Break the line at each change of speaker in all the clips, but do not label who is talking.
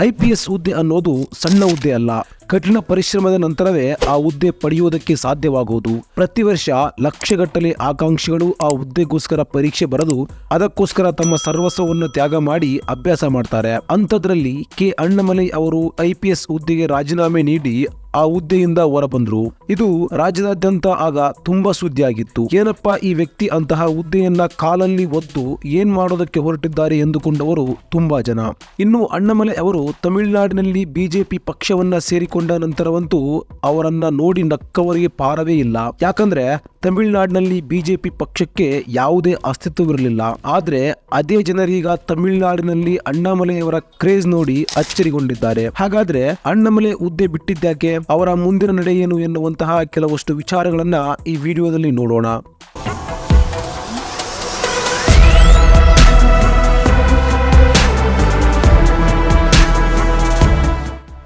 I P S ಹುದ್ದೆ ಅನ್ನೋದು ಸಣ್ಣ ಹುದ್ದೆ ಅಲ್ಲ. ಕಠಿಣ ಪರಿಶ್ರಮದ ನಂತರವೇ ಆ ಹುದ್ದೆ ಪಡೆಯುವುದಕ್ಕೆ ಸಾಧ್ಯವಾಗುವುದು. ಪ್ರತಿ ವರ್ಷ ಲಕ್ಷಗಟ್ಟಲೆ ಆಕಾಂಕ್ಷಿಗಳು ಆ ಹುದ್ದೆಗೋಸ್ಕರ ಪರೀಕ್ಷೆ ಬರೆದು ಅದಕ್ಕೋಸ್ಕರ ತಮ್ಮ ಸರ್ವಸ್ವವನ್ನು ತ್ಯಾಗ ಮಾಡಿ ಅಭ್ಯಾಸ ಮಾಡ್ತಾರೆ. ಅಂಥದ್ರಲ್ಲಿ ಕೆ. ಅಣ್ಣಮಲೈ ಅವರು ಐಪಿಎಸ್ ಹುದ್ದೆಗೆ ರಾಜೀನಾಮೆ ನೀಡಿ ಆ ಹುದ್ದೆಯಿಂದ ಹೊರಬಂದ್ರು. ಇದು ರಾಜ್ಯದಾದ್ಯಂತ ಆಗ ತುಂಬಾ ಸುದ್ದಿಯಾಗಿತ್ತು. ಏನಪ್ಪಾ ಈ ವ್ಯಕ್ತಿ ಅಂತಹ ಹುದ್ದೆಯನ್ನ ಕಾಲಲ್ಲಿ ಒದ್ದು ಏನ್ ಮಾಡೋದಕ್ಕೆ ಹೊರಟಿದ್ದಾರೆ ಎಂದುಕೊಂಡವರು ತುಂಬಾ ಜನ. ಇನ್ನು ಅಣ್ಣಮಲೆ ಅವರು ತಮಿಳುನಾಡಿನಲ್ಲಿ ಬಿಜೆಪಿ ಪಕ್ಷವನ್ನ ಸೇರಿಕೊಂಡ ನಂತರವಂತೂ ಅವರನ್ನ ನೋಡಿ ನಕ್ಕವರಿಗೆ ಪಾರವೇ ಇಲ್ಲ. ಯಾಕಂದ್ರೆ ತಮಿಳುನಾಡಿನಲ್ಲಿ ಬಿಜೆಪಿ ಪಕ್ಷಕ್ಕೆ ಯಾವುದೇ ಅಸ್ತಿತ್ವವಿರಲಿಲ್ಲ. ಆದ್ರೆ ಅದೇ ಜನರೀಗ ತಮಿಳುನಾಡಿನಲ್ಲಿ ಅಣ್ಣಾಮಲೆಯವರ ಕ್ರೇಜ್ ನೋಡಿ ಅಚ್ಚರಿಗೊಂಡಿದ್ದಾರೆ. ಹಾಗಾದ್ರೆ ಅಣ್ಣಾಮಲೆ ಹುದ್ದೆ ಬಿಟ್ಟಿದ್ದಾಕೆ ಅವರ ಮುಂದಿನ ನಡೆ ಏನು ಎನ್ನುವಂತಹ ಕೆಲವಷ್ಟು ವಿಚಾರಗಳನ್ನ ಈ ವಿಡಿಯೋದಲ್ಲಿ ನೋಡೋಣ.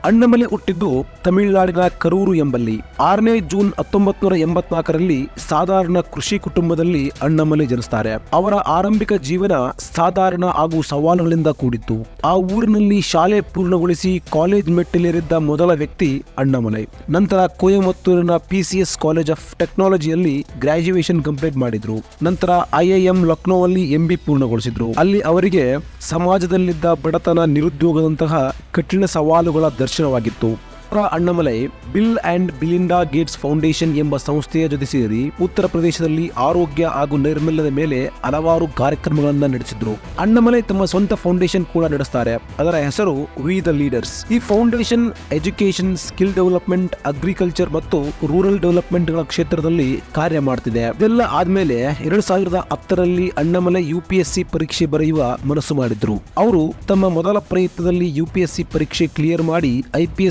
ಅಣ್ಣಮಲೆ ಹುಟ್ಟಿದ್ದು ತಮಿಳುನಾಡಿನ ಕರೂರು ಎಂಬಲ್ಲಿ. ಆರನೇ ಜೂನ್ ಹತ್ತೊಂಬತ್ ನೂರ ಎಂಬತ್ನಾಲ್ಕರಲ್ಲಿ ಸಾಧಾರಣ ಕೃಷಿ ಕುಟುಂಬದಲ್ಲಿ ಅಣ್ಣಮಲೆ ಜನಿಸ್ತಾರೆ. ಅವರ ಆರಂಭಿಕ ಜೀವನ ಸಾಧಾರಣ ಹಾಗೂ ಸವಾಲುಗಳಿಂದ ಕೂಡಿತ್ತು. ಆ ಊರಿನಲ್ಲಿ ಶಾಲೆ ಪೂರ್ಣಗೊಳಿಸಿ ಕಾಲೇಜ್ ಮೆಟ್ಟಿಲೇರಿದ್ದ ಮೊದಲ ವ್ಯಕ್ತಿ ಅಣ್ಣಮಲೆ. ನಂತರ ಕೊಯಮತ್ತೂರಿನ ಪಿಸಿಎಸ್ ಕಾಲೇಜ್ ಆಫ್ ಟೆಕ್ನಾಲಜಿಯಲ್ಲಿ ಗ್ರಾಜ್ಯುಯೇಷನ್ ಕಂಪ್ಲೀಟ್ ಮಾಡಿದ್ರು. ನಂತರ ಐಐಎಂ ಲಕ್ನೋವಲ್ಲಿ ಎಂಬಿ ಪೂರ್ಣಗೊಳಿಸಿದ್ರು. ಅಲ್ಲಿ ಅವರಿಗೆ ಸಮಾಜದಲ್ಲಿದ್ದ ಬಡತನ ನಿರುದ್ಯೋಗದಂತಹ ಕಠಿಣ ಸವಾಲುಗಳ ದರ್ಶನವಾಗಿತ್ತು ಅವರ Annamalai, Bill and Melinda Gates foundation ಎಂಬ ಸಂಸ್ಥೆಯ ಜೊತೆ ಸೇರಿ ಉತ್ತರ ಪ್ರದೇಶದಲ್ಲಿ ಆರೋಗ್ಯ ಹಾಗೂ ನೈರ್ಮಲ್ಯದ ಮೇಲೆ ಹಲವಾರು ಕಾರ್ಯಕ್ರಮಗಳನ್ನು ನಡೆಸಿದ್ರು. ಅಣ್ಣಮಲೈ ತಮ್ಮ ಸ್ವಂತ ಫೌಂಡೇಶನ್ ಕೂಡ ನಡೆಸ್ತಾರೆ. ಅದರ ಹೆಸರು ವಿ ದ ಲೀಡರ್ಸ್ ಈ foundation education skill development, agriculture ಮತ್ತು ರೂರಲ್ ಡೆವಲಪ್ಮೆಂಟ್ಗಳ ಕ್ಷೇತ್ರದಲ್ಲಿ ಕಾರ್ಯ ಮಾಡ್ತಿದೆ. ಇದೆಲ್ಲ ಆದ್ಮೇಲೆ ಎರಡ್ ಸಾವಿರದ ಹತ್ತರಲ್ಲಿ ಅಣ್ಣಮಲೈ ಯು ಪರೀಕ್ಷೆ ಬರೆಯುವ ಮನಸ್ಸು ಮಾಡಿದ್ರು. ಅವರು ತಮ್ಮ ಮೊದಲ ಪ್ರಯತ್ನದಲ್ಲಿ ಯು ಪರೀಕ್ಷೆ ಕ್ಲಿಯರ್ ಮಾಡಿ ಐ ಪಿ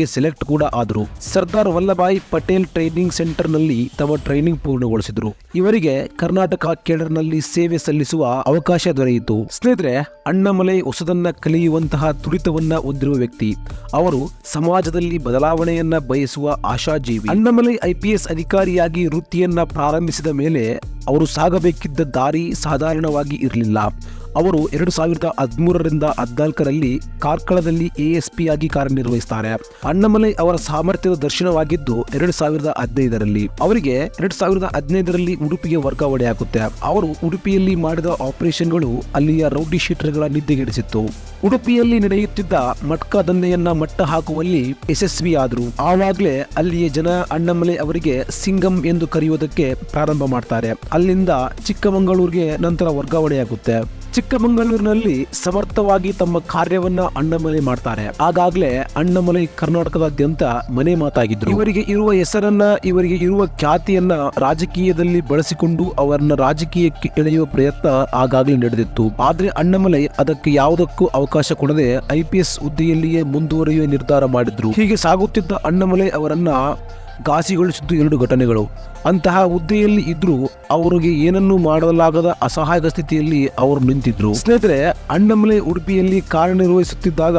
ಎಸ್ ಸೆಲೆಕ್ಟ್ ಕೂಡ ಆದರು. ಸರ್ದಾರ್ ವಲ್ಲಭಾಯ್ ಪಟೇಲ್ ಟ್ರೈನಿಂಗ್ ಸೆಂಟರ್ನಲ್ಲಿ ತಮ್ಮ ಟ್ರೈನಿಂಗ್ ಪೂರ್ಣಗೊಳಿಸಿದರು. ಇವರಿಗೆ ಕರ್ನಾಟಕ ಕೇಡರ್ನಲ್ಲಿ ಸೇವೆ ಸಲ್ಲಿಸುವ ಅವಕಾಶ ದೊರೆಯಿತು. ಸ್ನೇಹಿತರೆ, ಅಣ್ಣಮಲೈ ಹೊಸದನ್ನ ಕಲಿಯುವಂತಹ ತುಡಿತವನ್ನ ಹೊಂದಿರುವ ವ್ಯಕ್ತಿ. ಅವರು ಸಮಾಜದಲ್ಲಿ ಬದಲಾವಣೆಯನ್ನ ಬಯಸುವ ಆಶಾಜೀವಿ. ಅಣ್ಣಮಲೈ ಐಪಿಎಸ್ ಅಧಿಕಾರಿಯಾಗಿ ವೃತ್ತಿಯನ್ನ ಪ್ರಾರಂಭಿಸಿದ ಮೇಲೆ ಅವರು ಸಾಗಬೇಕಿದ್ದ ದಾರಿ ಸಾಧಾರಣವಾಗಿ ಇರಲಿಲ್ಲ. ಅವರು ಎರಡು ಸಾವಿರದ ಹದಿಮೂರರಿಂದ ಹದಿನಾಲ್ಕರಲ್ಲಿ ಕಾರ್ಕಳದಲ್ಲಿ ಎಎಸ್ಪಿ ಆಗಿ ಕಾರ್ಯನಿರ್ವಹಿಸ್ತಾರೆ. ಅಣ್ಣಮಲೈ ಅವರ ಸಾಮರ್ಥ್ಯದ ದರ್ಶನವಾಗಿದ್ದು ಎರಡು ಸಾವಿರದ ಹದಿನೈದರಲ್ಲಿ. ಅವರಿಗೆ ಎರಡು ಸಾವಿರದ ಹದಿನೈದರಲ್ಲಿ ಉಡುಪಿಗೆ ವರ್ಗಾವಣೆಯಾಗುತ್ತೆ ಅವರು ಉಡುಪಿಯಲ್ಲಿ ಮಾಡಿದ ಆಪರೇಷನ್ಗಳು ಅಲ್ಲಿಯ ರೌಡಿ ಶೀಟರ್ಗಳ ನಿದ್ದೆಗೆಡಿಸಿತ್ತು. ಉಡುಪಿಯಲ್ಲಿ ನಡೆಯುತ್ತಿದ್ದ ಮಟ್ಕ ದಂಧೆಯನ್ನ ಮಟ್ಟ ಹಾಕುವಲ್ಲಿ ಯಶಸ್ವಿಯಾದರು ಆವಾಗಲೇ ಅಲ್ಲಿಯ ಜನ ಅಣ್ಣಮಲೆ ಅವರಿಗೆ ಸಿಂಗಂ ಎಂದು ಕರೆಯುವುದಕ್ಕೆ ಪ್ರಾರಂಭ ಮಾಡ್ತಾರೆ. ಅಲ್ಲಿಂದ ಚಿಕ್ಕಮಗಳೂರಿಗೆ ನಂತರ ವರ್ಗಾವಣೆಯಾಗುತ್ತೆ. ಚಿಕ್ಕಮಗಳೂರಿನಲ್ಲಿ ಸಮರ್ಥವಾಗಿ ತಮ್ಮ ಕಾರ್ಯವನ್ನ ಅಣ್ಣಮಲೈ ಮಾಡ್ತಾರೆ. ಆಗಾಗ್ಲೇ ಅಣ್ಣಮಲೈ ಕರ್ನಾಟಕದಾದ್ಯಂತ ಮನೆ ಮಾತಾಗಿದ್ರು. ಇವರಿಗೆ ಇರುವ ಹೆಸರನ್ನ, ಇವರಿಗೆ ಇರುವ ಖ್ಯಾತಿಯನ್ನ ರಾಜಕೀಯದಲ್ಲಿ ಬಳಸಿಕೊಂಡು ಅವರನ್ನ ರಾಜಕೀಯಕ್ಕೆ ಎಳೆಯುವ ಪ್ರಯತ್ನ ಆಗಾಗ್ಲೇ ನಡೆದಿತ್ತು. ಆದ್ರೆ ಅಣ್ಣಮಲೈ ಅದಕ್ಕೆ ಯಾವುದಕ್ಕೂ ಅವಕಾಶ ಕೊಡದೆ ಐ ಪಿ ಎಸ್ ಹುದ್ದೆಯಲ್ಲಿಯೇ ಮುಂದುವರಿಯುವ ನಿರ್ಧಾರ ಮಾಡಿದ್ರು. ಹೀಗೆ ಸಾಗುತ್ತಿದ್ದ ಅಣ್ಣಮಲೈ ಅವರನ್ನ ಘಾಸಿಗೊಳಿಸಿದ್ದು ಎರಡು ಘಟನೆಗಳು. ಅಂತಹ ಹುದ್ದೆಯಲ್ಲಿ ಇದ್ರೂ ಅವರಿಗೆ ಏನನ್ನೂ ಮಾಡಲಾಗದ ಅಸಹಾಯಕ ಸ್ಥಿತಿಯಲ್ಲಿ ಅವರು ನಿಂತಿದ್ರು. ಸ್ನೇಹಿತರೆ, ಅಣ್ಣಮಲೆ ಉಡುಪಿಯಲ್ಲಿ ಕಾರ್ಯನಿರ್ವಹಿಸುತ್ತಿದ್ದಾಗ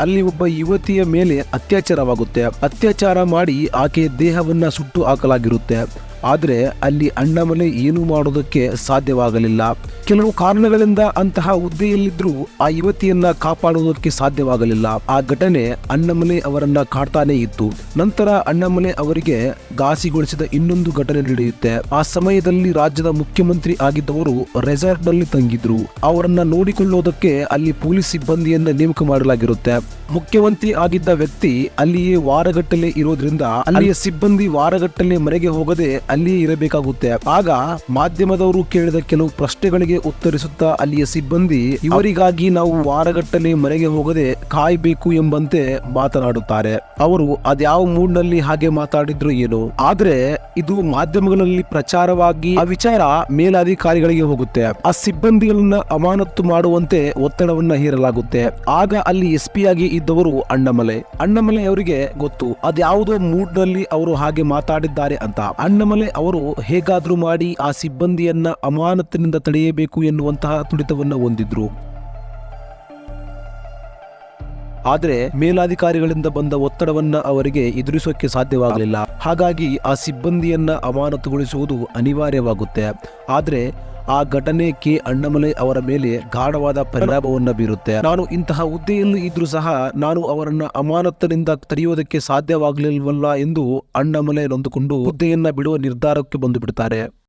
ಅಲ್ಲಿ ಒಬ್ಬ ಯುವತಿಯ ಮೇಲೆ ಅತ್ಯಾಚಾರವಾಗುತ್ತೆ. ಅತ್ಯಾಚಾರ ಮಾಡಿ ಆಕೆಯ ದೇಹವನ್ನ ಸುಟ್ಟು ಹಾಕಲಾಗಿರುತ್ತೆ. ಆದರೆ ಅಲ್ಲಿ ಅಣ್ಣಮನೆ ಏನು ಮಾಡೋದಕ್ಕೆ ಸಾಧ್ಯವಾಗಲಿಲ್ಲ. ಕೆಲವು ಕಾರಣಗಳಿಂದ ಅಂತಹ ಹುದ್ದೆಯಲ್ಲಿದ್ದರೂ ಆ ಯುವತಿಯನ್ನ ಕಾಪಾಡುವುದಕ್ಕೆ ಸಾಧ್ಯವಾಗಲಿಲ್ಲ. ಆ ಘಟನೆ ಅಣ್ಣಮನೆ ಅವರನ್ನ ಕಾಡ್ತಾನೆ ಇತ್ತು. ನಂತರ ಅಣ್ಣಮನೆ ಅವರಿಗೆ ಘಾಸಿಗೊಳಿಸಿದ ಇನ್ನೊಂದು ಘಟನೆ ನಡೆಯುತ್ತೆ. ಆ ಸಮಯದಲ್ಲಿ ರಾಜ್ಯದ ಮುಖ್ಯಮಂತ್ರಿ ಆಗಿದ್ದವರು ರೆಸಾರ್ಟ್ನಲ್ಲಿ ತಂಗಿದ್ರು. ಅವರನ್ನ ನೋಡಿಕೊಳ್ಳುವುದಕ್ಕೆ ಅಲ್ಲಿ ಪೊಲೀಸ್ ಸಿಬ್ಬಂದಿಯನ್ನ ನೇಮಕ ಮಾಡಲಾಗಿರುತ್ತೆ. ಮುಖ್ಯಮಂತ್ರಿ ಆಗಿದ್ದ ವ್ಯಕ್ತಿ ಅಲ್ಲಿಯೇ ವಾರಗಟ್ಟಲೆ ಇರೋದ್ರಿಂದ ಅಲ್ಲಿಯ ಸಿಬ್ಬಂದಿ ವಾರಗಟ್ಟಲೆ ಮನೆಗೆ ಹೋಗದೆ ಅಲ್ಲಿಯೇ ಇರಬೇಕಾಗುತ್ತೆ. ಆಗ ಮಾಧ್ಯಮದವರು ಕೇಳಿದ ಕೆಲವು ಪ್ರಶ್ನೆಗಳಿಗೆ ಉತ್ತರಿಸುತ್ತಾ ಅಲ್ಲಿಯ ಸಿಬ್ಬಂದಿ, ಇವರಿಗಾಗಿ ನಾವು ವಾರಗಟ್ಟಲೆ ಮನೆಗೆ ಹೋಗದೆ ಕಾಯ್ಬೇಕು ಎಂಬಂತೆ ಮಾತನಾಡುತ್ತಾರೆ. ಅವರು, ಅದ್ಯಾವ ಮೂಡ್ನಲ್ಲಿ ಹಾಗೆ ಮಾತಾಡಿದ್ರು ಏನು? ಆದ್ರೆ ಇದು ಮಾಧ್ಯಮಗಳಲ್ಲಿ ಪ್ರಚಾರವಾಗಿ ಆ ವಿಚಾರ ಮೇಲಾಧಿಕಾರಿಗಳಿಗೆ ಹೋಗುತ್ತೆ. ಆ ಸಿಬ್ಬಂದಿಗಳನ್ನ ಅಮಾನತ್ತು ಮಾಡುವಂತೆ ಒತ್ತಡವನ್ನ ಹೇರಲಾಗುತ್ತೆ. ಆಗ ಅಲ್ಲಿ ಎಸ್ ಪಿ ಆಗಿ ಇದ್ದವರು ಅಣ್ಣಮಲೆ. ಅಣ್ಣಮಲೆ ಅವರಿಗೆ ಗೊತ್ತು, ಅದ್ಯಾವುದೋ ಮೂಡ್ನಲ್ಲಿ ಅವರು ಹಾಗೆ ಮಾತಾಡಿದ್ದಾರೆ ಅಂತ. ಅಣ್ಣಮಲೆ ಅವರು ಹೇಗಾದರೂ ಮಾಡಿ ಆ ಸಿಬ್ಬಂದಿಯನ್ನ ಅಮಾನತಿನಿಂದ ತಡೆಯಬೇಕು ಎನ್ನುವಂತಹ ತುಡಿತವನ್ನು ಹೊಂದಿದ್ರು. ಆದರೆ ಮೇಲಾಧಿಕಾರಿಗಳಿಂದ ಬಂದ ಒತ್ತಡವನ್ನ ಅವರಿಗೆ ಎದುರಿಸೋಕೆ ಸಾಧ್ಯವಾಗಲಿಲ್ಲ. ಹಾಗಾಗಿ ಆ ಸಿಬ್ಬಂದಿಯನ್ನ ಅಮಾನತುಗೊಳಿಸುವುದು ಅನಿವಾರ್ಯವಾಗುತ್ತೆ. ಆದರೆ ಆ ಘಟನೆ ಕೆ. ಅಣ್ಣಮಲೈ ಅವರ ಮೇಲೆ ಗಾಢವಾದ ಪರಿಣಾಮವನ್ನು ಬೀರುತ್ತೆ. ನಾನು ಇಂತಹ ಹುದ್ದೆಯಲ್ಲಿ ಇದ್ರೂ ಸಹ ನಾನು ಅವರನ್ನ ಅಮಾನತ್ತಿನಿಂದ ತೆರೆಯುವುದಕ್ಕೆ ಸಾಧ್ಯವಾಗಲಿಲ್ವಲ್ಲ ಎಂದು ಅಣ್ಣಮಲೈ ನೊಂದುಕೊಂಡು ಹುದ್ದೆಯನ್ನ ಬಿಡುವ ನಿರ್ಧಾರಕ್ಕೆ ಬಂದು ಬಿಡ್ತಾರೆ.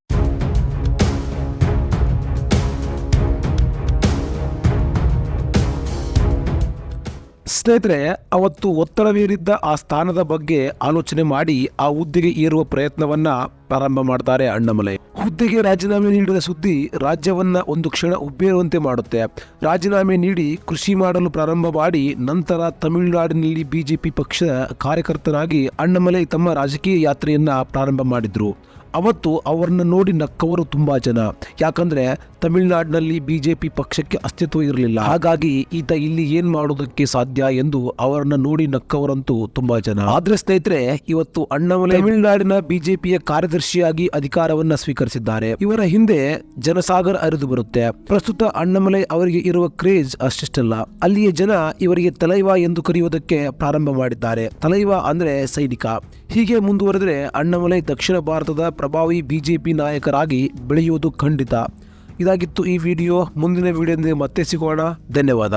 ಸ್ನೇಹಿತರೆ, ಅವತ್ತು ಒತ್ತಡವೇರಿದ್ದ ಆ ಸ್ಥಾನದ ಬಗ್ಗೆ ಆಲೋಚನೆ ಮಾಡಿ ಆ ಹುದ್ದೆಗೆ ಏರುವ ಪ್ರಯತ್ನವನ್ನ ಪ್ರಾರಂಭ ಮಾಡ್ತಾರೆ ಅಣ್ಣಮಲೆ. ಹುದ್ದೆಗೆ ರಾಜೀನಾಮೆ ನೀಡಿದ ಸುದ್ದಿ ರಾಜ್ಯವನ್ನ ಒಂದು ಕ್ಷಣ ಉಬ್ಬೇರುವಂತೆ ಮಾಡುತ್ತೆ. ರಾಜೀನಾಮೆ ನೀಡಿ ಕೃಷಿ ಮಾಡಲು ಪ್ರಾರಂಭ ಮಾಡಿ ನಂತರ ತಮಿಳುನಾಡಿನಲ್ಲಿ ಬಿಜೆಪಿ ಪಕ್ಷದ ಕಾರ್ಯಕರ್ತನಾಗಿ ಅಣ್ಣಮಲೆ ತಮ್ಮ ರಾಜಕೀಯ ಯಾತ್ರೆಯನ್ನ ಪ್ರಾರಂಭ ಮಾಡಿದ್ರು. ಅವತ್ತು ಅವರನ್ನ ನೋಡಿ ನಕ್ಕವರು ತುಂಬಾ ಜನ. ಯಾಕಂದ್ರೆ ತಮಿಳುನಾಡಿನಲ್ಲಿ ಬಿಜೆಪಿ ಪಕ್ಷಕ್ಕೆ ಅಸ್ತಿತ್ವ ಇರಲಿಲ್ಲ. ಹಾಗಾಗಿ ಈತ ಇಲ್ಲಿ ಏನ್ ಮಾಡೋದಕ್ಕೆ ಸಾಧ್ಯ ಎಂದು ಅವರನ್ನ ನೋಡಿ ನಕ್ಕವರಂತೂ ತುಂಬಾ ಜನ. ಆದ್ರೆ ಸ್ನೇಹಿತರೆ, ಇವತ್ತು ಅಣ್ಣಾಮಲೈ ತಮಿಳುನಾಡಿನ ಬಿಜೆಪಿಯ ಕಾರ್ಯದರ್ಶಿಯಾಗಿ ಅಧಿಕಾರವನ್ನ ಸ್ವೀಕರಿಸಿದ್ದಾರೆ. ಇವರ ಹಿಂದೆ ಜನಸಾಗರ ಅರಿದು ಬರುತ್ತೆ. ಪ್ರಸ್ತುತ ಅಣ್ಣಾಮಲೈ ಅವರಿಗೆ ಇರುವ ಕ್ರೇಜ್ ಅಷ್ಟಿಷ್ಟಲ್ಲ. ಅಲ್ಲಿಯ ಜನ ಇವರಿಗೆ ತಲೈವ ಎಂದು ಕರೆಯುವುದಕ್ಕೆ ಪ್ರಾರಂಭ ಮಾಡಿದ್ದಾರೆ. ತಲೈವ ಅಂದ್ರೆ ಸೈನಿಕ. ಹೀಗೆ ಮುಂದುವರೆದರೆ ಅಣ್ಣಾಮಲೈ ದಕ್ಷಿಣ ಭಾರತದ ಪ್ರಭಾವಿ ಬಿಜೆಪಿ ನಾಯಕರಾಗಿ ಬೆಳೆಯುವುದು ಖಂಡಿತ. ಇದಾಗಿತ್ತು ಈ ವಿಡಿಯೋ. ಮುಂದಿನ ವಿಡಿಯೋದಿಂದ ಮತ್ತೆ ಸಿಗೋಣ. ಧನ್ಯವಾದ.